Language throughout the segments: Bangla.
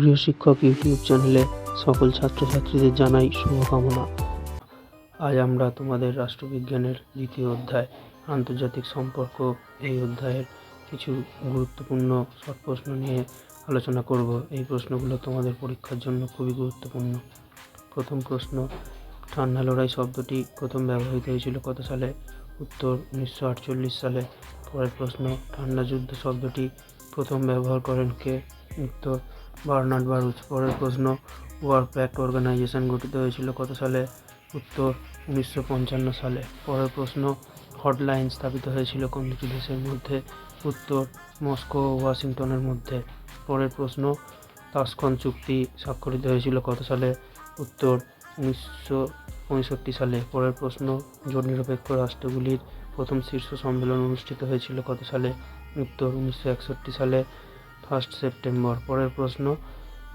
গৃহশিক্ষক ইউটিউব চ্যানেলে সকল ছাত্রছাত্রীদের জানাই শুভকামনা। আজ আমরা তোমাদের রাষ্ট্রবিজ্ঞানের দ্বিতীয় অধ্যায়, আন্তর্জাতিক সম্পর্ক, এই অধ্যায়ের কিছু গুরুত্বপূর্ণ শর্ট প্রশ্ন নিয়ে আলোচনা করব। এই প্রশ্নগুলো তোমাদের পরীক্ষার জন্য খুবই গুরুত্বপূর্ণ। প্রথম প্রশ্ন, ঠান্ডা লড়াই শব্দটি প্রথম ব্যবহৃত হয়েছিল কত সালে? উত্তর, উনিশশো আটচল্লিশ সালে। পরের প্রশ্ন, ঠান্ডা যুদ্ধ শব্দটি প্রথম ব্যবহার করেন কে? উত্তর বার্নার্ড বারুচ পরের প্রশ্ন, ওয়ার প্যাক্ট অর্গানাইজেশন গঠিত হয়েছিল কত সালে? উত্তর, উনিশশো পঞ্চান্ন সালে। পরের প্রশ্ন, হটলাইন স্থাপিত হয়েছিল কোন দুটি দেশের মধ্যে? উত্তর, মস্কো ও ওয়াশিংটনের মধ্যে। পরের প্রশ্ন তাসখন চুক্তি স্বাক্ষরিত হয়েছিল কত সালে? উত্তর, উনিশশো পঁয়ষট্টি সালে। পরের প্রশ্ন জোট নিরপেক্ষ রাষ্ট্রগুলির প্রথম শীর্ষ সম্মেলন অনুষ্ঠিত হয়েছিল কত সালে? উত্তর, উনিশশো একষট্টি সালে। First September. পরের প্রশ্ন,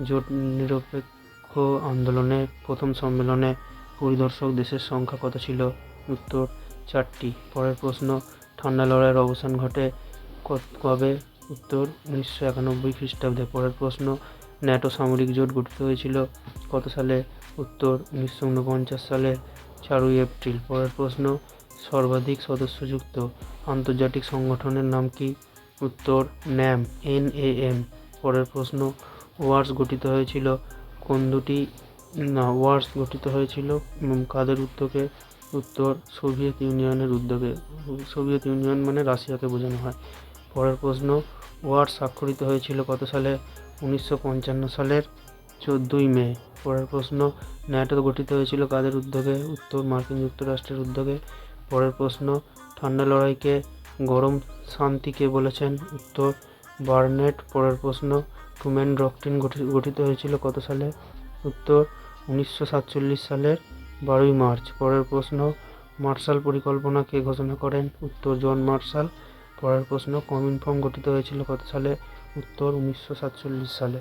জোট নিরপেক্ষ আন্দোলনের প্রথম সম্মেলনে পরিদর্শক দেশের সংখ্যা কত ছিল? উত্তর, চারটি। পরের প্রশ্ন, ঠান্ডা লড়াইয়ের অবসান ঘটে কবে? উত্তর, উনিশশো একানব্বই খ্রিস্টাব্দে। পরের প্রশ্ন, ন্যাটো সামরিক জোট গঠিত হয়েছিল কত সালে? উত্তর, উনিশশো উনপঞ্চাশ সালের চারই এপ্রিল। পরের প্রশ্ন, সর্বাধিক সদস্যযুক্ত আন্তর্জাতিক সংগঠনের নাম কি? উত্তর ন্যাম, এন এ এম। পরের প্রশ্ন, ওয়ার্স গঠিত হয়েছিল কোন দুটি? না, ওয়ার্স গঠিত হয়েছিল কাদের উদ্যোগে? উত্তর, সোভিয়েত ইউনিয়নের উদ্যোগে। সোভিয়েত ইউনিয়ন মানে রাশিয়াকে বোঝানো হয়। পরের প্রশ্ন, ওয়ার্স স্বাক্ষরিত হয়েছিল কত সালে? উনিশশো পঞ্চান্ন সালের চোদ্দোই মে। পরের প্রশ্ন ন্যাটো গঠিত হয়েছিল কাদের উদ্যোগে? উত্তর, মার্কিন যুক্তরাষ্ট্রের উদ্যোগে। পরের প্রশ্ন, ঠান্ডা লড়াইকে গরম শান্তিকে বলেছেন। উত্তর, বার্নেট পরের প্রশ্ন টুমেন ডক্ট্রিন গঠিত হয়েছিল কত সালে? উত্তর, উনিশশো সাতচল্লিশ সালের বারোই মার্চ। পরের প্রশ্ন, মার্শাল পরিকল্পনা কে ঘোষণা করেন? উত্তর, জন মার্শাল। পরের প্রশ্ন, কমিনফর্ম গঠিত হয়েছিল কত সালে? উত্তর, উনিশশো সাতচল্লিশ সালে।